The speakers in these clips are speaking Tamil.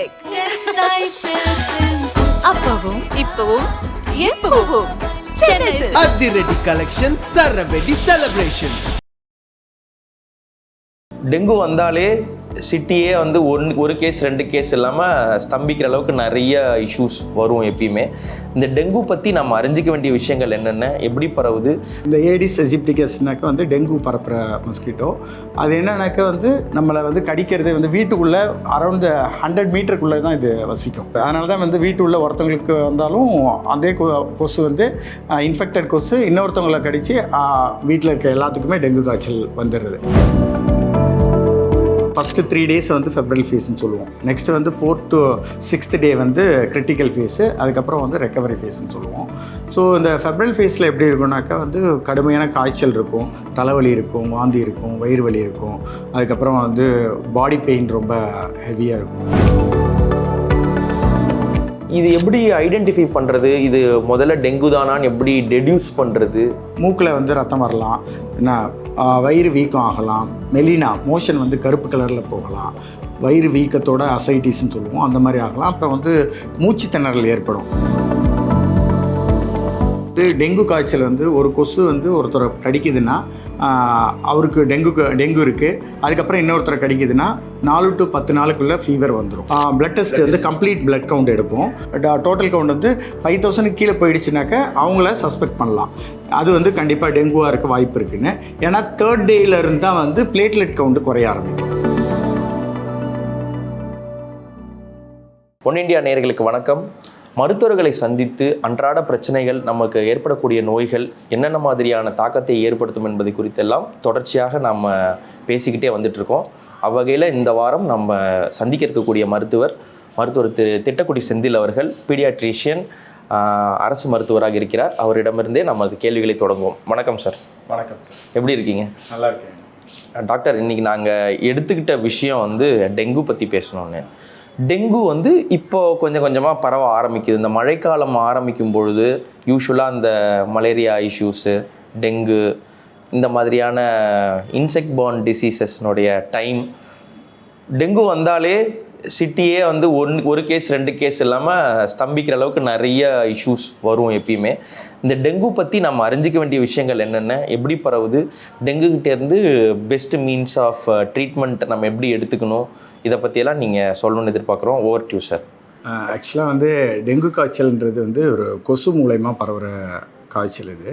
சில்க் அப்பவும் இப்பவும் எப்பவும் சென்னை சில்க் அதிரடி கலெக்ஷன் சரவெடி செலிப்ரேஷன் டெங்கு வந்தாலே சிட்டியே வந்து ஒன் ஒரு கேஸ் ரெண்டு கேஸ் இல்லாமல் ஸ்தம்பிக்கிற அளவுக்கு நிறைய இஷ்யூஸ் வரும் எப்பயுமே. இந்த டெங்கு பற்றி நம்ம அறிஞ்சிக்க வேண்டிய விஷயங்கள் என்னென்ன? எப்படி பரவுது? இந்த ஏடிஸ் எஜிப்டிகஸ்னாக்கா வந்து டெங்கு பரப்புகிற மஸ்கிட்டோ அது என்னன்னாக்க வந்து நம்மளை வந்து கடிக்கிறது வந்து வீட்டுக்குள்ளே அரௌண்ட் ஹண்ட்ரட் மீட்டருக்குள்ளே தான் இது வசிக்கும். அதனால தான் வந்து வீட்டுக்குள்ளே ஒருத்தவங்களுக்கு வந்தாலும் அதே கொ- கொசு வந்து இன்ஃபெக்டட் கொசு இன்னொருத்தவங்களை கடித்து வீட்டில் இருக்க எல்லாத்துக்குமே டெங்கு காய்ச்சல் வந்துடுது. ஃபஸ்ட்டு த்ரீ டேஸ் வந்து ஃபெப்ரல் ஃபேஸ்னு சொல்லுவோம். நெக்ஸ்ட் வந்து ஃபோர்த் டு சிக்ஸ்த் டே வந்து கிரிட்டிக்கல் ஃபேஸு அதுக்கப்புறம் வந்து ரெக்கவரி ஃபேஸ்னு சொல்லுவோம். ஸோ இந்த ஃபெப்ரல் ஃபேஸில் எப்படி இருக்கும்னாக்கா வந்து கடுமையான காய்ச்சல் இருக்கும் தலைவலி இருக்கும் வாந்தி இருக்கும் வயிறு வலி இருக்கும். அதுக்கப்புறம் வந்து பாடி பெயின் ரொம்ப ஹெவியாக இருக்கும். இது எப்படி ஐடென்டிஃபை பண்ணுறது இது முதல்ல டெங்கு தானான்னு எப்படி டெடியூஸ் பண்ணுறது மூக்கில் வந்து ரத்தம் வரலாம். என்ன வயிறு வீக்கம் ஆகலாம். மெலினா மோஷன் வந்து கருப்பு கலரில் போகலாம். வயிறு வீக்கத்தோட அசைட்டிஸ்ன்னு சொல்லுவோம். அந்த மாதிரி ஆகலாம். அப்புறம் வந்து மூச்சு திணறல் ஏற்படும். இது டெங்கு காய்ச்சல் வந்து ஒரு கொசு வந்து ஒருத்தரை கடிக்குதுன்னா அவருக்கு டெங்கு டெங்கு இருக்குது அதுக்கப்புறம் இன்னொருத்தரை கடிக்குதுன்னா நாலு டு பத்து நாளுக்குள்ளே ஃபீவர் வந்துடும் பிளட் டெஸ்ட் வந்து கம்ப்ளீட் பிளட் கவுண்ட் எடுப்போம். டோட்டல் கவுண்ட் வந்து ஃபைவ் தௌசண்ட் கீழே போயிடுச்சுனாக்க அவங்கள சஸ்பெக்ட் பண்ணலாம். அது வந்து கண்டிப்பாக டெங்குவாக இருக்க வாய்ப்பு இருக்குன்னு. ஏன்னா தேர்ட் டேல இருந்து தான் வந்து பிளேட்லெட் கவுண்ட் குறைய ஆரம்பிக்கும். ஒன் இந்தியா நேயர்களுக்கு வணக்கம். மருத்துவர்களை சந்தித்து அன்றாட பிரச்சனைகள் நமக்கு ஏற்படக்கூடிய நோய்கள் என்னென்ன மாதிரியான தாக்கத்தை ஏற்படுத்தும் என்பது குறித்தெல்லாம் தொடர்ச்சியாக நம்ம பேசிக்கிட்டே வந்துட்டு இருக்கோம் அவ்வகையில் இந்த வாரம் நம்ம சந்திக்க இருக்கக்கூடிய மருத்துவர் மருத்துவர் திரு திட்டக்குடி செந்தில் அவர்கள் பீடியாட்ரிஷியன் அரசு மருத்துவராக இருக்கிறார். அவரிடமிருந்தே நம்ம அது கேள்விகளை தொடங்குவோம். வணக்கம் சார். வணக்கம் எப்படி இருக்கீங்க? நல்லா இருக்கேன். டாக்டர் இன்னைக்கு நாங்கள் எடுத்துக்கிட்ட விஷயம் வந்து டெங்கு பற்றி பேசணும்னு. டெங்கு வந்து இப்போ கொஞ்சம் கொஞ்சமாக பரவ ஆரம்பிக்குது. இந்த மழைக்காலம் ஆரம்பிக்கும் பொழுது யூஸ்வலாக அந்த மலேரியா இஷ்யூஸு டெங்கு இந்த மாதிரியான இன்செக்ட் பார்ன் டிசீசஸ்னுடைய டைம் டெங்கு வந்தாலே சிட்டியே வந்து ஒன் ஒரு கேஸ் ரெண்டு கேஸ் இல்லாமல் ஸ்தம்பிக்கிற அளவுக்கு நிறைய இஷ்யூஸ் வரும் எப்பயுமே. இந்த டெங்கு பற்றி நம்ம அறிஞ்சிக்க வேண்டிய விஷயங்கள் என்னென்ன எப்படி பரவுது டெங்குக்கிட்டேருந்து best means of treatment uh, நம்ம எப்படி எடுத்துக்கணும் இதை பற்றியெல்லாம் நீங்கள் சொல்லணும்னு எதிர்பார்க்குறோம். ஓவர் டியூ சார் ஆக்சுவலாக வந்து டெங்கு காய்ச்சல்ன்றது வந்து ஒரு கொசு மூலயமா பரவுகிற காய்ச்சல் இது.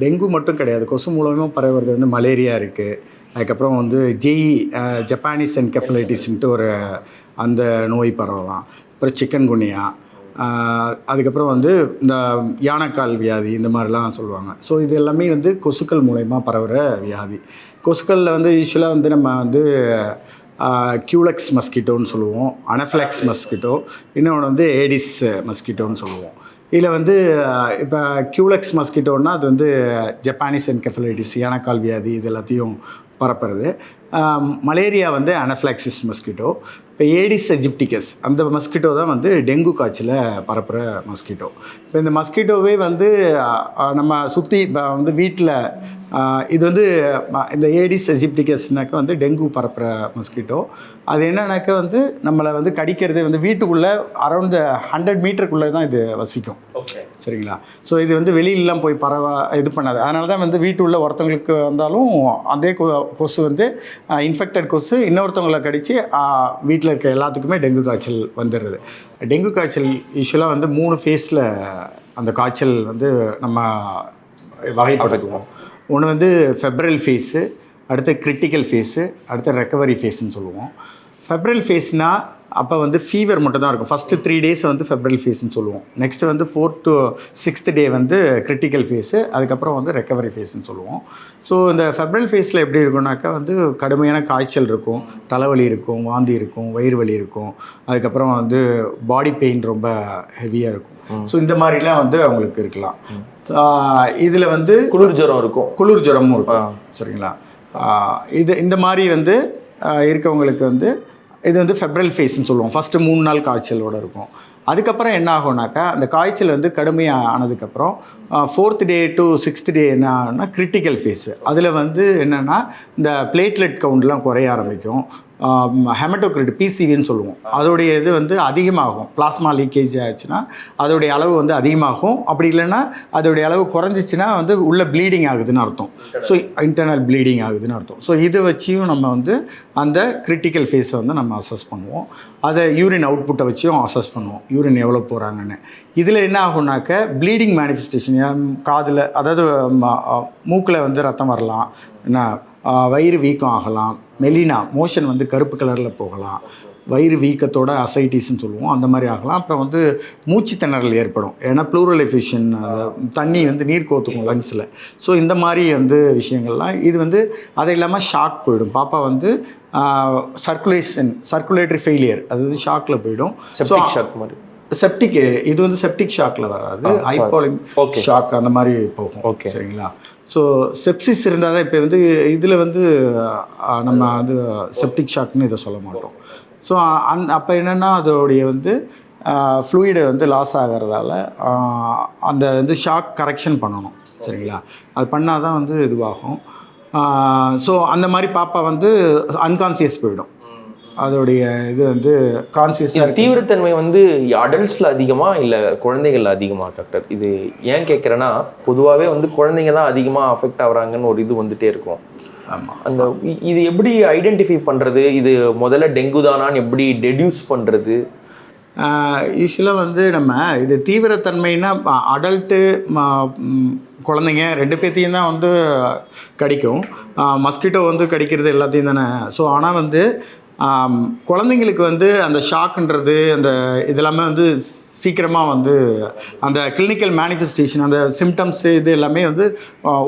டெங்கு மட்டும் கிடையாது. கொசு மூலயமா பரவுறது வந்து மலேரியா இருக்குது அதுக்கப்புறம் வந்து ஜெய் ஜப்பானீஸ் என்கெஃபலைட்டிஸ்ன்ட்டு ஒரு அந்த நோய் பரவலாம். அப்புறம் சிக்கன் குனியா அதுக்கப்புறம் வந்து இந்த யானைக்கால் வியாதி இந்த மாதிரிலாம் சொல்லுவாங்க. ஸோ இது எல்லாமே வந்து கொசுக்கள் மூலயமா பரவுகிற வியாதி. கொசுக்களில் வந்து யூஸ்வலாக வந்து நம்ம வந்து கியூலெக்ஸ் மஸ்கிட்டோன்னு சொல்லுவோம் அனஃப்ளாக்ஸ் மஸ்கிட்டோ இன்னொன்று வந்து ஏடிஸ் மஸ்கிட்டோன்னு சொல்லுவோம். இதில் வந்து இப்போ கியூலெக்ஸ் மஸ்கிட்டோன்னா அது வந்து ஜப்பானீஸ் என்கெஃபலைட்டிஸ் யானைக்கால் வியாதி இது எல்லாத்தையும் பரப்புறது. மலேரியா வந்து அனஃப்ளாக்சிஸ் மஸ்கிட்டோ இப்போ ஏடிஸ் எஜிப்டிகஸ் அந்த மஸ்கிட்டோ தான் வந்து டெங்கு காய்ச்சலை பரப்புகிற மஸ்கிட்டோ இப்போ இந்த மஸ்கிட்டோவே வந்து நம்ம சுற்றி இப்போ வந்து வீட்டில் இது வந்து இந்த ஏடிஸ் எஜிப்டிகஸ்னாக்க வந்து டெங்கு பரப்புகிற மஸ்கிட்டோ அது என்னன்னாக்கா வந்து நம்மளை வந்து கடிக்கிறது வந்து வீட்டுக்குள்ளே அரௌண்ட் ஹண்ட்ரட் மீட்டருக்குள்ளே தான் இது வசிக்கும். சரிங்களா? ஸோ இது வந்து வெளியிலலாம் போய் பரவ இது பண்ணாது. அதனால தான் வந்து வீட்டுள்ள ஒருத்தவங்களுக்கு வந்தாலும் அதே கொ- கொசு வந்து இன்ஃபெக்டட் கொசு இன்னொருத்தவங்களை கடித்து வீட்டில் இருக்க எல்லாத்துக்குமே டெங்கு காய்ச்சல் வந்துடுது டெங்கு காய்ச்சல் யூஸ்வலாக வந்து மூணு ஃபேஸில் அந்த காய்ச்சல் வந்து நம்ம வகைப்படுத்துவோம். ஒன்று வந்து ஃபெப்ரல் ஃபேஸு அடுத்து கிரிட்டிக்கல் ஃபேஸு அடுத்து ரெக்கவரி ஃபேஸ்ன்னு சொல்லுவோம். ஃபெப்ரல் ஃபேஸ்னால் அப்போ வந்து ஃபீவர் மட்டும் தான் இருக்கும். ஃபஸ்ட்டு த்ரீ டேஸ் வந்து ஃபெப்ரல் ஃபேஸ்னு சொல்லுவோம். நெக்ஸ்ட் வந்து ஃபோர்த் டு சிக்ஸ்த் டே வந்து கிரிட்டிக்கல் ஃபேஸு அதுக்கப்புறம் வந்து ரெக்கவரி ஃபேஸ்னு சொல்லுவோம். ஸோ இந்த ஃபெப்ரல் ஃபேஸில் எப்படி இருக்கும்னாக்கா வந்து கடுமையான காய்ச்சல் இருக்கும் தலைவலி இருக்கும் வாந்தி இருக்கும் வயிறு வலி இருக்கும். அதுக்கப்புறம் வந்து பாடி பெயின் ரொம்ப ஹெவியாக இருக்கும். ஸோ இந்த மாதிரிலாம் வந்து அவங்களுக்கு இருக்கலாம். இதில் வந்து குளிர் ஜுரம் இருக்கும். குளிர் ஜுரமும் இருக்கும். சரிங்களா? இது இந்த மாதிரி வந்து இருக்கவங்களுக்கு வந்து இது வந்து ஃபெப்ரல் ஃபேஸ்ன்னு சொல்லுவோம். ஃபஸ்ட்டு மூணு நாள் காய்ச்சலோட இருக்கும். அதுக்கப்புறம் என்ன ஆகும்னாக்கா அந்த காய்ச்சல் வந்து கடுமையாக ஆனதுக்கப்புறம் fourth day to sixth day என்ன ஆகும்னா கிரிட்டிக்கல் ஃபேஸு அதில் வந்து என்னென்னா இந்த பிளேட்லெட் கவுண்ட்லாம் குறைய ஆரம்பிக்கும். ஹெமட்டோக்ரிட் பிசிவின்னு சொல்லுவோம். அதோடைய இது வந்து அதிகமாகும். பிளாஸ்மா லீக்கேஜ் ஆச்சுன்னா அதோடைய அளவு வந்து அதிகமாகும். அப்படி இல்லைன்னா அதோடைய அளவு குறைஞ்சிச்சின்னா வந்து உள்ள ப்ளீடிங் ஆகுதுன்னு அர்த்தம். ஸோ இன்டர்னல் ப்ளீடிங் ஆகுதுன்னு அர்த்தம். ஸோ இதை வச்சியும் நம்ம வந்து அந்த கிரிட்டிக்கல் ஃபேஸை வந்து நம்ம அசஸ் பண்ணுவோம். அதை யூரின் அவுட்புட்டை வச்சியும் அசஸ் பண்ணுவோம். யூரின் எவ்வளோ போகிறாங்கன்னு இதில் என்ன ஆகும்னாக்க ப்ளீடிங் மேனிஃபெஸ்டேஷன் காதில் அதாவது மூக்கில் வந்து ரத்தம் வரலாம். என்ன வயிறு வீக்கம் ஆகலாம். மெலினா மோஷன் வந்து கருப்பு கலரில் போகலாம். வயிறு வீக்கத்தோட அசைட்டிஸ்ன்னு சொல்லுவோம். அந்த மாதிரி ஆகலாம். அப்புறம் வந்து மூச்சு திணறல் ஏற்படும். ஏன்னா ப்ளூரல் எஃபிஷன் தண்ணி வந்து நீர் கோத்துக்கும் லங்ஸில் ஸோ இந்த மாதிரி வந்து விஷயங்கள்லாம் இது வந்து அது இல்லாமல் ஷாக் போயிடும். பாப்பா வந்து சர்க்குலேஷன் சர்க்குலேட்டரி ஃபெயிலியர் அது வந்து ஷாக்கில் போயிடும். செப்டிக் ஷாக் மாதிரி. செப்டிக் இது வந்து செப்டிக் ஷாக்கில் வராது. ஹைப்போலிங். ஷாக் அந்த மாதிரி போகும். Okay. சரிங்களா? ஸோ செப்சிஸ் இருந்தால் தான் இப்போ வந்து இதில் வந்து நம்ம வந்து செப்டிக் ஷாக்னு இதை சொல்ல மாட்டோம். ஸோ அந் அப்போ என்னென்னா அதோடைய வந்து ஃப்ளூயிடு வந்து லாஸ் ஆகிறதால அந்த வந்து ஷாக் கரெக்ஷன் பண்ணணும். சரிங்களா? அது பண்ணால் தான் வந்து இதுவாகும். ஸோ அந்த மாதிரி பாப்பா வந்து அன்கான்சியஸ் போயிடும். அதோடைய இது வந்து கான்சியஸாக இது தீவிரத்தன்மை வந்து அடல்ட்ஸ்ல அதிகமா இல்ல குழந்தைகள்ல அதிகமா டாக்டர் இது ஏன் கேட்குறேன்னா பொதுவாகவே வந்து குழந்தைங்க தான் அதிகமா அஃபெக்ட் ஆகுறாங்கன்னு ஒரு இது வந்துட்டே இருக்கும். ஆமாம் அந்த இது எப்படி ஐடென்டிஃபை பண்றது? இது முதல்ல டெங்கு தானான்னு எப்படி டெடியூஸ் பண்றது? யூஸ்வலாக வந்து நம்ம இது தீவிரத்தன்மைனா அடல்ட்டு குழந்தைங்க ரெண்டு பேர்த்தையும் தான் வந்து கடிக்கும். மஸ்கிட்டோ வந்து கடிக்கிறது எல்லாத்தையும் தானே. ஸோ ஆனால் வந்து குழந்தைங்களுக்கு வந்து அந்த ஷாக்குன்றது அந்த இதெல்லாமே வந்து சீக்கிரமாக வந்து அந்த கிளினிக்கல் மேனிஃபெஸ்டேஷன் அந்த சிம்டம்ஸ் இது எல்லாமே வந்து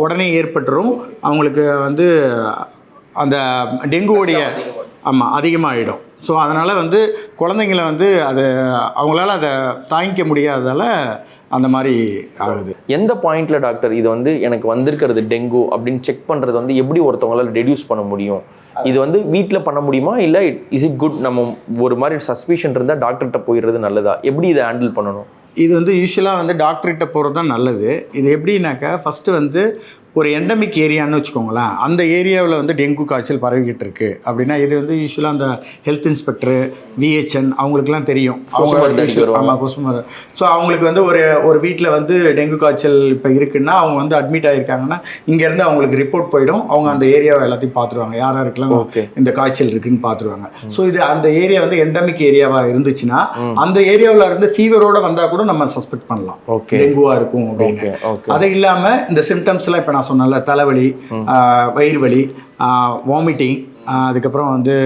உடனே ஏற்பட்டுரும். அவங்களுக்கு வந்து அந்த டெங்குவோடைய ஆமாம் அதிகமாகிடும் ஸோ அதனால் வந்து குழந்தைங்கள வந்து அது அவங்களால அதை தாங்கிக்க முடியாததால் அந்த மாதிரி ஆகுது. எந்த பாயிண்ட்ல டாக்டர் இது வந்து எனக்கு வந்திருக்கிறது டெங்கு அப்படின்னு செக் பண்றது வந்து எப்படி ஒருத்தவங்களால ரெடியூஸ் பண்ண முடியும்? இது வந்து வீட்டில் பண்ண முடியுமா? இல்லை இஸ் இட் குட் நம்ம ஒரு மாதிரி சஸ்பிஷன் இருந்தால் டாக்டர்கிட்ட போயிடுறது நல்லதா? எப்படி இதை ஹேண்டில் பண்ணணும்? இது வந்து யூஸ்வலாக வந்து டாக்டர்கிட்ட போகிறது தான் நல்லது. இது எப்படின்னாக்கா ஃபஸ்ட்டு வந்து ஒரு எண்டமிக் ஏரியான்னு வச்சுக்கோங்களேன் அந்த ஏரியாவில் வந்து டெங்கு காய்ச்சல் பரவிக்கிட்டு இருக்கு. அப்படின்னா இது வந்து யூஸ்வலாக அந்த ஹெல்த் இன்ஸ்பெக்டர் விஹெச்என் அவங்களுக்குலாம் தெரியும். வருவாங்க. ஆமாம் கொசு மருந்து ஸோ அவங்களுக்கு வந்து ஒரு ஒரு வீட்டில் வந்து டெங்கு காய்ச்சல் இப்போ இருக்குன்னா அவங்க வந்து அட்மிட் ஆகிருக்காங்கன்னா இங்கேருந்து அவங்களுக்கு ரிப்போர்ட் போயிடும். அவங்க அந்த ஏரியாவை எல்லாத்தையும் பார்த்துருவாங்க யார் யாருக்கெல்லாம். இந்த காய்ச்சல் இருக்குன்னு பார்த்துருவாங்க ஸோ இது அந்த ஏரியா வந்து எண்டமிக் ஏரியாவாக இருந்துச்சுன்னா அந்த ஏரியாவில் இருந்து ஃபீவரோட வந்தால் கூட நம்ம சஸ்பெக்ட் பண்ணலாம். டெங்குவாக இருக்கும் அப்படின்னு. அது இல்லாமல் இந்த சிம்டம்ஸ்லாம் இப்போ நான் சொன்னேன்ல தலைவலி ஆஹ், வயிறு வலி வாமிட்டிங் அதுக்கப்புறம் வந்து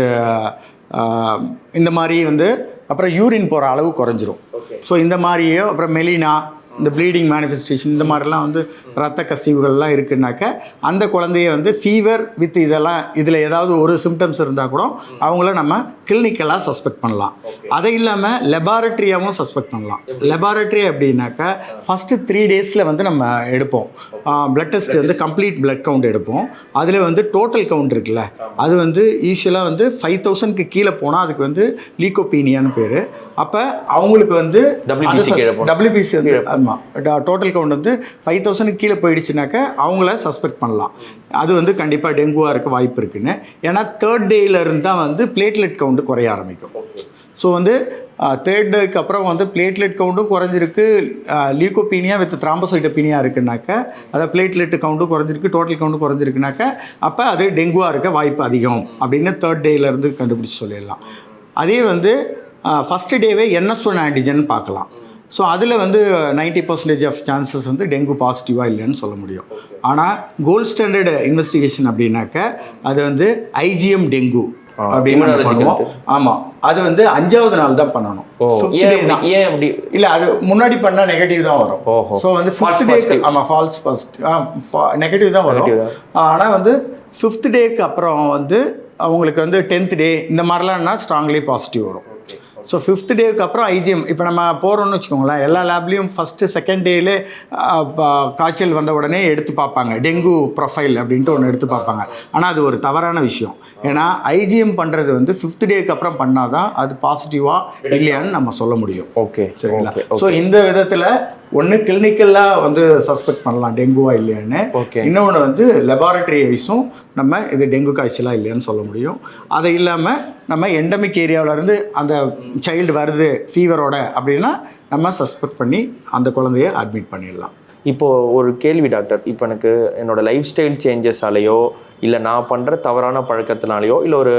இந்த மாதிரி வந்து அப்புறம் யூரின் போகிற அளவு குறைஞ்சிரும். ஸோ இந்த மாதிரியே அப்புறம் மெலினா இந்த ப்ளீடிங் மேனிஃபெஸ்டேஷன் இந்த மாதிரிலாம் வந்து ரத்த கசிவுகள்லாம் இருக்குன்னாக்க அந்த குழந்தைய வந்து ஃபீவர் வித் இதெல்லாம் இதில் ஏதாவது ஒரு சிம்டம்ஸ் இருந்தால் கூட அவங்கள நம்ம கிளினிக்கலாக சஸ்பெக்ட் பண்ணலாம். அதை இல்லாமல் லெபார்ட்ரியாவும் சஸ்பெக்ட் பண்ணலாம். லெபார்ட்ரி அப்படின்னாக்கா ஃபஸ்ட்டு த்ரீ டேஸில் வந்து நம்ம எடுப்போம். பிளட் டெஸ்ட் வந்து கம்ப்ளீட் பிளட் கவுண்ட் எடுப்போம். அதில் வந்து டோட்டல் கவுண்ட் இருக்குல்ல. அது வந்து யூஸ்வலாக வந்து ஃபைவ் தௌசண்ட்க்கு கீழே போனால் அதுக்கு வந்து லீகோபீனியான்னு பேர். அப்போ அவங்களுக்கு வந்து போனா. டபிள்யூபிசி வந்து ஆமாம் டோட்டல் கவுண்ட் வந்து ஃபைவ் தௌசண்ட் கீழே போயிடுச்சுனாக்க அவங்கள சஸ்பெக்ட் பண்ணலாம். அது வந்து கண்டிப்பாக டெங்குவாக இருக்க வாய்ப்பு இருக்குன்னு. ஏன்னா தேர்ட் டேயிலேருந்து தான் வந்து பிளேட்லெட் கவுண்ட் குறைய ஆரம்பிக்கும். ஸோ வந்து தேர்ட் டேக்கு அப்புறம் வந்து பிளேட்லெட் கவுண்ட்டும் குறைஞ்சிருக்கு. லீகோபீனியா வித் த்ராம்பசைட்டோபீனியா இருக்குனாக்க அதாவது பிளேட்லெட் கவுண்ட்டும் குறைஞ்சிருக்கு டோட்டல் கவுண்ட்டும் குறைஞ்சிருக்குனாக்க அப்போ அது டெங்குவாக இருக்க வாய்ப்பு அதிகம் அப்படின்னு தேர்ட் டேலேருந்து கண்டுபிடிச்சி சொல்லிடலாம். அதே வந்து ஃபஸ்ட்டு டேவே என்எஸ் ஒன் ஆன்டிஜன் பார்க்கலாம். ஸோ அதில் வந்து நைன்டி பர்சன்டேஜ் ஆஃப் சான்சஸ் வந்து டெங்கு பாசிட்டிவாக இல்லைன்னு சொல்ல முடியும். ஆனால் கோல்ட் ஸ்டாண்டர்டு இன்வெஸ்டிகேஷன் அப்படின்னாக்க அது வந்து ஐஜிஎம் டெங்கு அப்படின்னு ஆமாம் அது வந்து அஞ்சாவது நாள் தான் பண்ணணும். ஏன் அப்படி- இல்ல அது முன்னாடி பண்ணா நெகட்டிவ் தான் வரும். ஸோ வந்து ஃபிஃப்த் டேக்கு. ஆமாம் ஃபால்ஸ் ஃபர்ஸ்ட் நெகட்டிவ் தான் வரும். Negative ஆனா வந்து ஃபிஃப்த் டேக்கு அப்புறம் வந்து அவங்களுக்கு வந்து டென்த் டே இந்த மாதிரிலாம்னா ஸ்ட்ராங்லி பாசிட்டிவ் வரும். ஸோ ஃபிஃப்த் டேக்கு அப்புறம் ஐஜிஎம் இப்போ நம்ம போகிறோம்னு வச்சுக்கோங்களேன் எல்லா லேப்லேயும் ஃபஸ்ட்டு செகண்ட் டேலே காய்ச்சல் வந்த உடனே எடுத்து பார்ப்பாங்க. டெங்கு ப்ரொஃபைல் அப்படின்ட்டு ஒன்று எடுத்து பார்ப்பாங்க. ஆனால் அது ஒரு தவறான விஷயம். ஏன்னா ஐஜிஎம் பண்ணுறது வந்து ஃபிஃப்த் டேக்கு அப்புறம் பண்ணால் தான் அது பாசிட்டிவாக இல்லையான்னு நம்ம சொல்ல முடியும். ஓகே சரிங்களா? ஸோ இந்த விதத்தில் ஒன்று கிளினிக்கலாக வந்து சஸ்பெக்ட் பண்ணலாம் டெங்குவா இல்லையான்னு. ஓகே இன்னொன்று வந்து லெபார்ட்டரி வைஸும் நம்ம இது டெங்கு காய்ச்சலா இல்லையான்னு சொல்ல முடியும். அது இல்லாமல் நம்ம எண்டமிக் ஏரியாவிலேருந்து அந்த சைல்டு வருது ஃபீவரோட அப்படின்னா நம்ம சஸ்பெக்ட் பண்ணி அந்த குழந்தைய அட்மிட் பண்ணிடலாம். இப்போ ஒரு கேள்வி டாக்டர் இப்போ எனக்கு என்னோட லைஃப் ஸ்டைல் சேஞ்சஸாலேயோ இல்லை நான் பண்ணுற தவறான பழக்கத்தினாலேயோ இல்லை ஒரு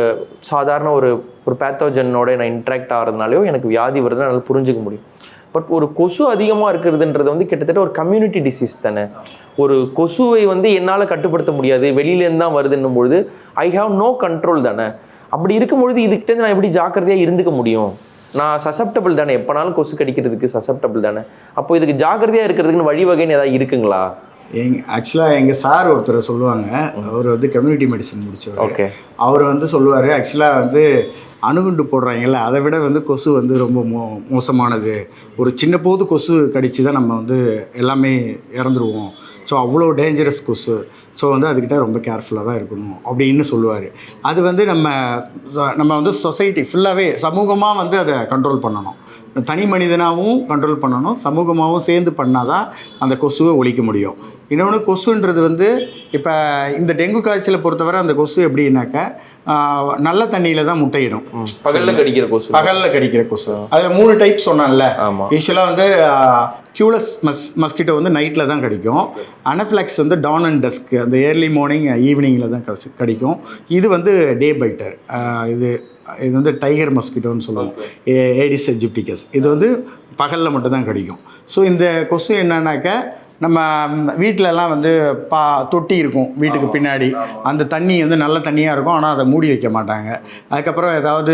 சாதாரண ஒரு ஒரு பேத்தோஜனோட நான் இன்ட்ராக்ட் ஆகிறதுனாலையோ எனக்கு வியாதி வருதுன்னு என்னால் புரிஞ்சுக்க முடியும். பட் ஒரு கொசு அதிகமாக இருக்கிறதுன்றது வந்து கிட்டத்தட்ட ஒரு கம்யூனிட்டி டிசீஸ் தானே. ஒரு கொசுவை வந்து என்னால் கட்டுப்படுத்த முடியாது வெளியிலேருந்து தான் வருதுன்னும் பொழுது ஐ ஹாவ் நோ கண்ட்ரோல் தானே. அப்படி இருக்கும்பொழுது இதுக்கிட்டேருந்து நான் எப்படி ஜாக்கிரதையாக இருந்துக்க முடியும்? நான் சசப்டபிள் தானே. எப்போனாலும் கொசு கடிக்கிறதுக்கு சசப்டபிள் தானே. அப்போ இதுக்கு ஜாக்கிரதையாக இருக்கிறதுக்குன்னு வழிவகைன்னு ஏதாவது இருக்குங்களா? எங் ஆக்சுவலாக எங்கள் சார் ஒருத்தர் சொல்லுவாங்க. அவர் வந்து கம்யூனிட்டி மெடிசன் முடிச்சவர். ஓகே. அவர் வந்து சொல்லுவார் ஆக்சுவலாக வந்து அணுகுண்டு போடுறாங்கல்ல அதை விட வந்து கொசு வந்து ரொம்ப மோ மோசமானது. ஒரு சின்ன போது கொசு கடிச்சு தான் நம்ம வந்து எல்லாமே இறந்துருவோம். ஸோ அவ்வளோ டேஞ்சரஸ் கொசு. ஸோ வந்து அதுக்கிட்ட ரொம்ப கேர்ஃபுல்லாக தான் இருக்கணும் அப்படின்னு சொல்லுவார். அது வந்து நம்ம நம்ம வந்து சொசைட்டி ஃபுல்லாகவே சமூகமாக வந்து அதை கண்ட்ரோல் பண்ணணும். தனி மனிதனாகவும் கண்ட்ரோல் பண்ணணும் சமூகமாகவும் சேர்ந்து பண்ணால் தான் அந்த கொசுவை ஒழிக்க முடியும். இன்னொன்று கொசுன்றது வந்து இப்போ இந்த டெங்கு காய்ச்சலை பொறுத்தவரை அந்த கொசு எப்படின்னாக்கா நல்ல தண்ணியில் தான் முட்டையிடும். பகல்ல கடிக்கிற கொசு. பகலில் கடிக்கிற கொசு. அதில் மூணு டைப் சொன்னான்ல. யூஸ்வலாக வந்து கியூலஸ் மஸ் மஸ்கிட்டோ வந்து நைட்டில் தான் கிடைக்கும். அனஃப்ளாக்ஸ் வந்து டான் அண்ட் டஸ்க் அந்த ஏர்லி மார்னிங் ஈவினிங்கில் தான் கசி கிடைக்கும். இது வந்து டே பைட்டர் இது இது வந்து டைகர் மஸ்கிட்டோன்னு சொல்லுவோம். ஏடிஸ் எஜிப்டிகஸ் இது வந்து பகலில் மட்டும் தான் கிடைக்கும். ஸோ இந்த கொசு என்னன்னாக்கா நம்ம வீட்டிலலாம் வந்து பா தொட்டி இருக்கும் வீட்டுக்கு பின்னாடி. அந்த தண்ணி வந்து நல்ல தண்ணியாக இருக்கும். ஆனால் அதை மூடி வைக்க மாட்டாங்க. அதுக்கப்புறம் ஏதாவது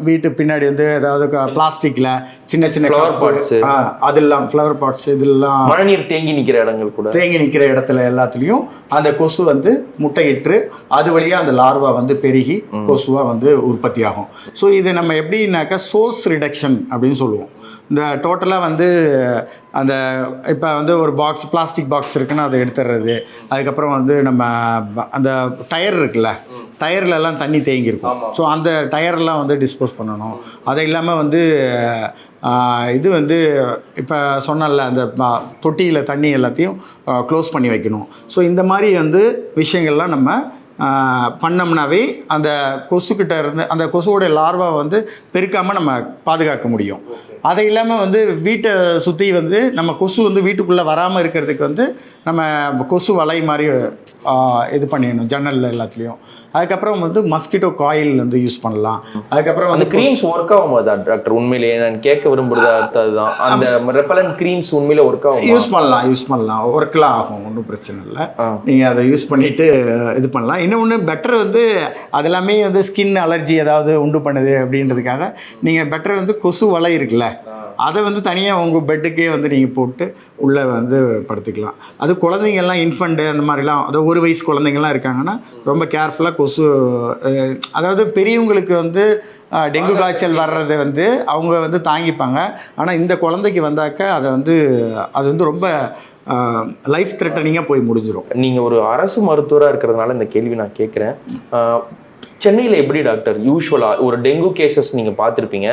வீட்டு பின்னாடி வந்து ஏதாவது பிளாஸ்டிக்கில் சின்ன சின்ன pots. ஆ, அதெல்லாம் ஃப்ளவர் பாட்ஸ் இதெல்லாம் மழைநீர் தேங்கி நிக்கிற இடங்கள் கூட. தேங்கி நிற்கிற இடத்துல எல்லாத்துலேயும் அந்த கொசு வந்து முட்டையிட்டு அது வழியாக அந்த லார்வா வந்து பெருகி கொசுவாக வந்து உற்பத்தி ஆகும் ஸோ இது நம்ம எப்படின்னாக்கா சோர்ஸ் ரிடக்ஷன் அப்படின்னு சொல்லுவோம். இந்த டோட்டலாக வந்து அந்த இப்போ வந்து ஒரு பாக்ஸ் பிளாஸ்டிக் பாக்ஸ் இருக்குன்னா அதை எடுத்துடுறது அதுக்கப்புறம் வந்து நம்ம அந்த டயர் இருக்குல்ல டயர்ல எல்லாம் தண்ணி தேங்கி இருக்கும் ஸோ அந்த டயர்லாம் வந்து டிஸ்போஸ் பண்ணணும். அது இல்லாமல் வந்து இது வந்து இப்போ சொன்னல அந்த தொட்டியில் தண்ணி எல்லாத்தையும் க்ளோஸ் பண்ணி வைக்கணும். ஸோ இந்த மாதிரி வந்து விஷயங்கள்லாம் நம்ம பண்ணோம்னாவே அந்த கொசுக்கிட்ட இருந்து அந்த கொசுவோட லார்வா வந்து பெருக்காமல் நம்ம பாதுகாக்க முடியும். அதை இல்லாமல் வந்து வீட்டை சுற்றி வந்து நம்ம கொசு வந்து வீட்டுக்குள்ளே வராமல் இருக்கிறதுக்கு வந்து நம்ம கொசு வலை மாதிரி இது பண்ணிடணும் ஜன்னலில் எல்லாத்துலேயும். அதுக்கப்புறம் வந்து மஸ்கிட்டோ காயில் வந்து யூஸ் பண்ணலாம். அதுக்கப்புறம் வந்து க்ரீம்ஸ் ஒர்க் ஆகுமா டாக்டர் உண்மையிலேயே நான் கேட்க விரும்புறது அதுதான். அந்த ரெப்பலன் க்ரீம்ஸ் உண்மையில ஒர்க் ஆகும்? யூஸ் பண்ணலாம் யூஸ் பண்ணலாம். ஒர்க்லாம் ஆகும் ஒன்றும் பிரச்சனை இல்லை. நீங்கள் அதை யூஸ் பண்ணிவிட்டு இது பண்ணலாம். இன்னொன்று பெட்டர் வந்து அது எல்லாமே வந்து ஸ்கின் அலர்ஜி ஏதாவது உண்டு பண்ணுது அப்படின்றதுக்காக நீங்கள் பெட்டர் வந்து கொசு வலை இருக்குல்ல அதை வந்து தனியாக உங்கள் பெட்டுக்கே வந்து நீங்கள் போட்டு உள்ளே வந்து படுத்துக்கலாம். அது குழந்தைங்கள்லாம் இன்ஃபண்ட்டு அந்த மாதிரிலாம் அதாவது ஒரு வயசு குழந்தைங்கள்லாம் இருக்காங்கன்னா ரொம்ப கேர்ஃபுல்லாக கொசு அதாவது பெரியவங்களுக்கு வந்து டெங்கு காய்ச்சல் வர்றது வந்து அவங்க வந்து தாங்கிப்பாங்க. ஆனால் இந்த குழந்தைக்கு வந்தாக்க அதை வந்து அது வந்து ரொம்ப லைஃப் த்ரெட்டனிங்காக போய் முடிஞ்சிடும் நீங்கள் ஒரு அரசு மருத்துவராக இருக்கிறதுனால இந்த கேள்வி நான் கேட்குறேன். சென்னையில் எப்படி டாக்டர்? யூஸ்வலா ஒரு டெங்கு கேசஸ் நீங்க பார்த்துருப்பீங்க.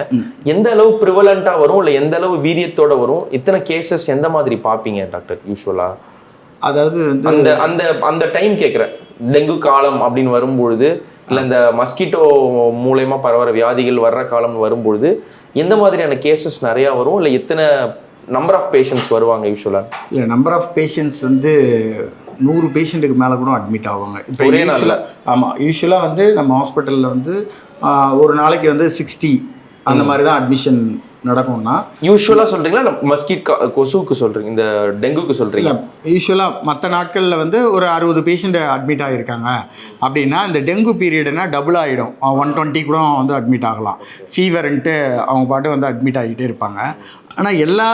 எந்த அளவு ப்ரிவலண்டா வரும்? இல்லை எந்த அளவு வீரியத்தோட வரும்? இத்தனை கேசஸ் எந்த மாதிரி பார்ப்பீங்க டாக்டர் யூஸ்வலா அதாவது அந்த அந்த அந்த டைம் கேட்குறேன் டெங்கு காலம் அப்படின்னு வரும்பொழுது இல்லை இந்த மஸ்கிட்டோ மூலயமா பரவற வியாதிகள் வர்ற காலம் வரும்பொழுது எந்த மாதிரியான கேசஸ் நிறையா வரும்? இல்லை எத்தனை நம்பர் ஆஃப் பேஷண்ட்ஸ் வருவாங்க யூஸ்வலாக இல்லை நம்பர் ஆஃப் பேஷண்ட்ஸ் வந்து நூறு பேஷண்ட்டுக்கு மேலே கூட அட்மிட் ஆவாங்க. இப்போ? யூஸ்வலாக ஆமாம் யூஸ்வலாக வந்து நம்ம ஹாஸ்பிட்டலில் வந்து ஒரு நாளைக்கு வந்து சிக்ஸ்டி அந்த மாதிரி தான் அட்மிஷன் நடக்கும்னா யூஸ்வலாக சொல்றீங்களா? இல்லை மஸ்கிட் கொசுவுக்கு சொல்றீங்க? இந்த டெங்குக்கு சொல்றீங்க? இல்லை யூஸ்வலாக மற்ற நாட்களில் வந்து ஒரு அறுபது பேஷண்ட் அட்மிட் ஆகியிருக்காங்க அப்படின்னா இந்த டெங்கு பீரியடுனா டபுள் ஆகிடும் ஒன் டுவெண்ட்டி கூட வந்து அட்மிட் ஆகலாம். ஃபீவர்ன்ட்டு அவங்க பாட்டு வந்து அட்மிட் ஆகிட்டே இருப்பாங்க. ஆனால் எல்லா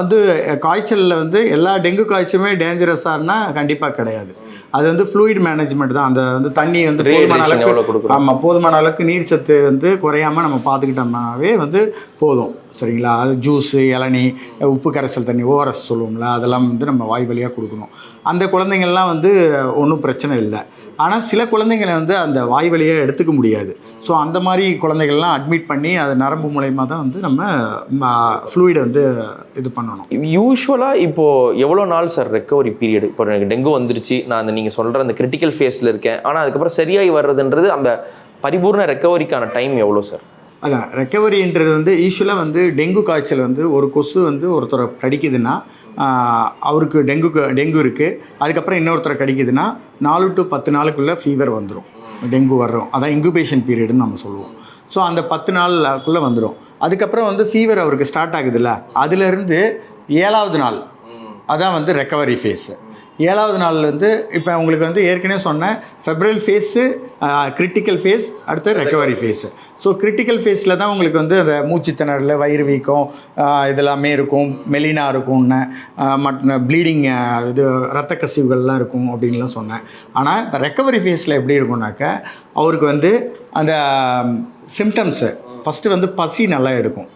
வந்து காய்ச்சலில் வந்து எல்லா டெங்கு காய்ச்சலுமே டேஞ்சரஸானா கண்டிப்பாக கிடையாது. அது வந்து ஃப்ளூயிட் மேனேஜ்மெண்ட் தான். அந்த வந்து தண்ணி வந்து போதுமான அளவுக்கு? ஆமாம் போதுமான அளவுக்கு நீர் சத்து வந்து குறையாம நம்ம பார்த்துக்கிட்டோம்னாவே வந்து போதும். சரிங்களா? அது ஜூஸு இளநீ உப்பு கரைசல் தண்ணி ஓஆர்எஸ் சொல்லுவோம்ல அதெல்லாம் வந்து நம்ம வாய் வழியாக கொடுக்கணும். அந்த குழந்தைங்கள்லாம் வந்து ஒன்றும் பிரச்சனை இல்லை. ஆனால் சில குழந்தைங்களை வந்து அந்த வாய் வழியாக எடுத்துக்க முடியாது. ஸோ அந்த மாதிரி குழந்தைகள்லாம் அட்மிட் பண்ணி அது நரம்பு மூலயமா தான் வந்து நம்ம ஃப்ளூயிடை வந்து இது பண்ணணும். யூஸ்வலாக இப்போது எவ்வளோ நாள் சார் ரெக்கவரி பீரியட் இப்போ எனக்கு டெங்கு வந்துருச்சு. நான் அந்த நீங்கள் சொல்கிற அந்த கிரிட்டிக்கல் ஃபேஸில் இருக்கேன். ஆனால் அதுக்கப்புறம் சரியாகி வர்றதுன்றது அந்த பரிபூர்ண ரெக்கவரிக்கான டைம் எவ்வளோ சார் அதான் ரெக்கவரின்றது வந்து யூஸ்வலாக வந்து டெங்கு காய்ச்சல் வந்து ஒரு கொசு வந்து ஒருத்தரை கடிக்குதுன்னா அவருக்கு டெங்கு டெங்கு இருக்குது அதுக்கப்புறம் இன்னொருத்தரை கடிக்குதுன்னா நாலு டு பத்து நாளுக்குள்ளே ஃபீவர் வந்துடும் டெங்கு வர்றோம். அதான் இன்குபேஷன் பீரியடுன்னு நம்ம சொல்லுவோம். ஸோ அந்த பத்து நாளுக்குள்ளே வந்துடும் அதுக்கப்புறம் வந்து ஃபீவர் அவருக்கு ஸ்டார்ட் ஆகுதுல்ல? அதுலேருந்து ஏழாவது நாள். அதான் வந்து ரெக்கவரி ஃபேஸு ஏழாவது நாள் வந்து இப்போ உங்களுக்கு வந்து ஏற்கனவே சொன்னேன் ஃபெப்ரல் ஃபேஸு கிரிட்டிக்கல் ஃபேஸ் அடுத்து ரெக்கவரி ஃபேஸு ஸோ கிரிட்டிக்கல் ஃபேஸில் தான் உங்களுக்கு வந்து அந்த மூச்சுத்திணறல் வயிறு வீக்கம் இதெல்லாமே இருக்கும். மெலினா இருக்கும்னு மற்ற ப்ளீடிங் இது ரத்த கசிவுகள்லாம் இருக்கும் அப்படின்லாம் சொன்னேன். ஆனால் இப்போ ரெக்கவரி ஃபேஸில் எப்படி இருக்கும்னாக்க அவருக்கு வந்து அந்த சிம்டம்ஸு ஃபஸ்ட்டு வந்து பசி நல்லா எடுக்கும்.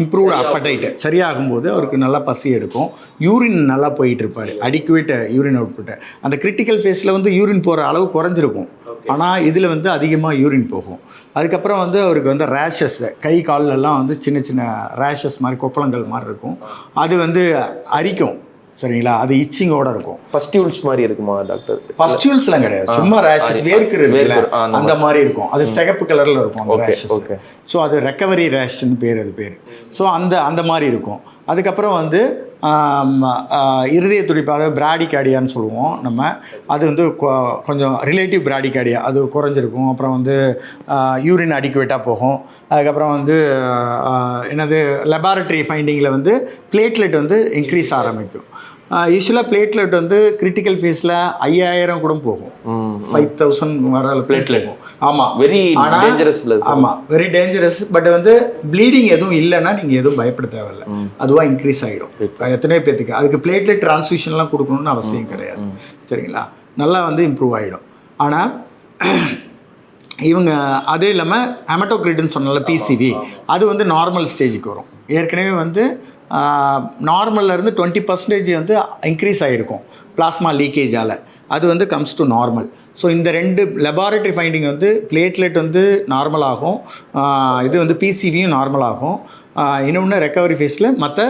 இம்ப்ரூவ்ட் அப்படைட்டு சரியாகும்போது அவருக்கு நல்லா பசி எடுக்கும். யூரின் நல்லா போயிட்டு இருப்பார் அடிக்குவேட் யூரின் அவுட்புட்டு அந்த கிரிட்டிக்கல் ஃபேஸில் வந்து யூரின் போகிற அளவு குறைஞ்சிருக்கும். ஆனால் இதில் வந்து அதிகமாக யூரின் போகும். அதுக்கப்புறம் வந்து அவருக்கு வந்து ரேஷஸ் கை கால்லெல்லாம் வந்து சின்ன சின்ன ரேஷஸ் மாதிரி கொப்பளங்கள் மாதிரி இருக்கும். அது வந்து அரிக்கும். சரிங்களா? அது இச்சிங்கோட இருக்கும். பஸ்டியூல்ஸ் மாதிரி இருக்குமா டாக்டர் பஸ்டியூல்ஸ்லாம் கிடையாது. சும்மா ரேஷஸ் வேர்க்கிறது அந்த மாதிரி இருக்கும். அது சிகப்பு கலரில் இருக்கும் அந்த ரேஷஸ். ஸோ அது ரெக்கவரி ரேஷ்னு பேர் அது பேர். ஸோ அந்த அந்த மாதிரி இருக்கும். அதுக்கப்புறம் வந்து இருதய துடிப்பு அதாவது பிராடிகார்டியான்னு சொல்லுவோம் நம்ம. அது வந்து கொ- கொஞ்சம் ரிலேட்டிவ் பிராடிகார்டியா. அது குறைஞ்சிருக்கும். அப்புறம் வந்து யூரின் அடிக்குவேட்டாக போகும். அதுக்கப்புறம் வந்து என்னது லெபார்ட்டரி ஃபைண்டிங்கில் வந்து பிளேட்லெட் வந்து இன்க்ரீஸ் ஆரம்பிக்கும். யூஸ்வலாக பிளேட்லெட் வந்து கிரிட்டிக்கல் ஃபேஸில் ஐயாயிரம் கூட போகும். ஃபைவ் தௌசண்ட் வர பிளேட்லெட் ஆமாம் Very dangerous இல்ல இது? ஆமாம் வெரி டேஞ்சரஸ் பட் வந்து ப்ளீடிங் எதுவும் இல்லைன்னா நீங்கள் எதுவும் பயப்பட தேவையில்ல. அதுவாக இன்க்ரீஸ் ஆகிடும் எத்தனை பேத்துக்கு. அதுக்கு பிளேட்லெட் டிரான்ஸ்ஃபியூஷன்லாம் கொடுக்கணும்னு அவசியம் கிடையாது. சரிங்களா? நல்லா வந்து இம்ப்ரூவ் ஆகிடும் ஆனால் இவங்க அதே இல்லாமல் ஹெமட்டோக்ரிட்னு சொன்னால பிசிவி அது வந்து நார்மல் ஸ்டேஜுக்கு வரும். ஏற்கனவே வந்து நார்மல்லேருந்து டுவெண்ட்டி பர்சன்டேஜ் வந்து இன்க்ரீஸ் ஆகிருக்கும் பிளாஸ்மா லீக்கேஜால் அது வந்து கம்ஸ் டு நார்மல் ஸோ இந்த ரெண்டு லெபார்டரி ஃபைண்டிங் வந்து பிளேட்லெட் வந்து நார்மல் ஆகும். இது வந்து பிசிவியும் நார்மல் ஆகும். இன்னொன்று ரெக்கவரி ஃபேஸில் மற்ற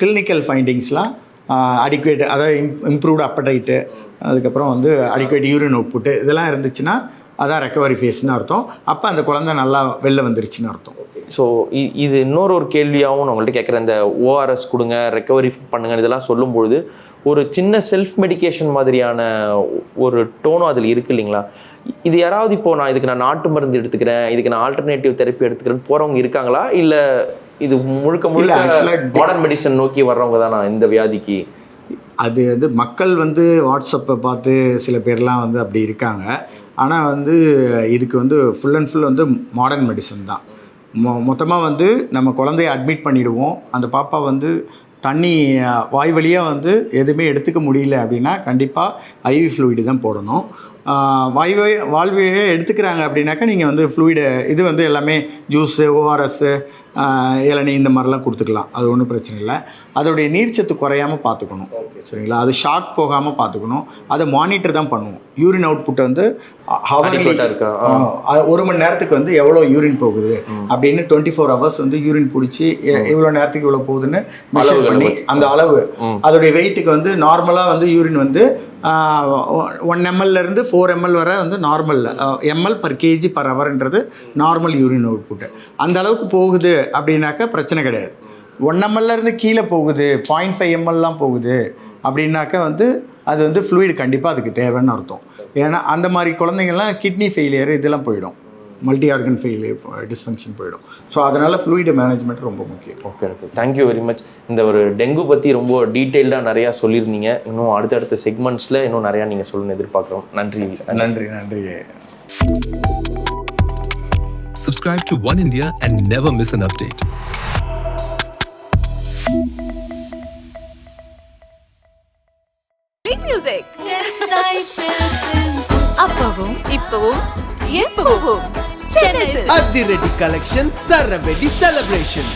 கிளினிக்கல் ஃபைண்டிங்ஸ்லாம் அடிக்குவேட் அதாவது இம்ப்ரூவ்டு அப்படைட்டு அதுக்கப்புறம் வந்து அடிக்குவேட் யூரின் அவுட்புட்டு இதெல்லாம் இருந்துச்சுன்னா அதான் ரெக்கவரி ஃபேஸ்னு அர்த்தம். அப்போ அந்த குழந்தை நல்லா வெளில வந்துருச்சுன்னு அர்த்தம். ஸோ இது இன்னொரு ஒரு கேள்வியாகவும் உங்கள்கிட்ட கேட்குறேன். இந்த ஓஆர்எஸ் கொடுங்க ரெக்கவரி பண்ணுங்க இதெல்லாம் சொல்லும்பொழுது ஒரு சின்ன செல்ஃப் மெடிகேஷன் மாதிரியான ஒரு டோனும் அதில் இருக்கு இல்லைங்களா? இது யாராவது இப்போ நான் இதுக்கு நான் நாட்டு மருந்து எடுத்துக்கிறேன் இதுக்கு நான் ஆல்டர்னேட்டிவ் தெரப்பி எடுத்துக்கிறேன்னு போகிறவங்க இருக்காங்களா? இல்லை இது முழுக்க முழுக்க மாடர்ன் மெடிசன் நோக்கி வர்றவங்க தானா இந்த வியாதிக்கு? அது வந்து மக்கள் வந்து வாட்ஸ்அப்பை பார்த்து சில பேர்லாம் வந்து அப்படி இருக்காங்க. ஆனால் வந்து இதுக்கு வந்து ஃபுல் அண்ட் ஃபுல் வந்து மாடர்ன் மெடிசன் தான். மொ மொத்தமாக வந்து நம்ம குழந்தைய அட்மிட் பண்ணிவிடுவோம் அந்த பாப்பா வந்து தண்ணி வாய் வழியாக வந்து எதுவுமே எடுத்துக்க முடியல அப்படின்னா கண்டிப்பாக ஐவி ஃப்ளூயிடு தான் போடணும். ஆஹ், வாய் வழி வாய் வழியாக எடுத்துக்கிறாங்க அப்படின்னாக்கா நீங்கள் வந்து ஃப்ளூயிடு இது வந்து எல்லாமே ஜூஸு ஓஆர்எஸ்ஸு இளநீ இந்த மாதிரிலாம் கொடுத்துக்கலாம். அது ஒன்றும் பிரச்சனை இல்லை. அதோடைய நீர்ச்சத்து குறையாமல் பார்த்துக்கணும். சரிங்களா? அது ஷாக் போகாமல் பார்த்துக்கணும். அதை மானிட்டர் தான் பண்ணுவோம். யூரின் அவுட்புட்டை வந்து ஒரு மணி நேரத்துக்கு வந்து எவ்வளோ யூரின் போகுது? அப்படின்னு டுவெண்ட்டி ஃபோர் ஹவர்ஸ் வந்து யூரின் பிடிச்சி இவ்வளோ நேரத்துக்கு இவ்வளோ போகுதுன்னு மெஷர் பண்ணி. அந்த அளவு. அதோடைய வெயிட்டுக்கு வந்து நார்மலாக வந்து யூரின் வந்து ஒன் இருந்து ஃபோர் எம்எல் வரை வந்து normal ML per KG per ஹவர்ன்றது normal urine output அந்த அளவுக்கு போகுது அப்படின்னாக்கா பிரச்சனை கிடையாது. ஒன் எம்எல்லேருந்து கீழே போகுது பாயிண்ட் ஃபைவ் எம்எல்லாம் போகுது அப்படின்னாக்கா வந்து அது வந்து ஃப்ளூயிட் கண்டிப்பாக அதுக்கு தேவைன்னு அர்த்தம். ஏன்னா அந்த மாதிரி குழந்தைங்கள்லாம் கிட்னி ஃபெயிலியர் இதெல்லாம் போயிடும். மல்டி ஆர்கன் ஃபெயிலியர் டிஸ்ஃபங்க்ஷன் போயிடும். ஸோ அதனால் ஃப்ளூயிட் மேனேஜ்மெண்ட் ரொம்ப முக்கியம். Okay okay thank you very much இந்த ஒரு டெங்கு பற்றி ரொம்ப டீட்டெயில்டாக நிறையா சொல்லியிருந்தீங்க. இன்னும் அடுத்தடுத்த செக்மெண்ட்ஸில் இன்னும் நிறையா நீங்கள் சொல்லணும்னு எதிர்பார்க்குறோம். நன்றி நன்றி. நன்றி Subscribe to One India and never miss an update. Music அப்பவும் இப்பவும் எப்பவும். அதிரடி கலெக்ஷன் சரவெடி செலிப்ரேஷன்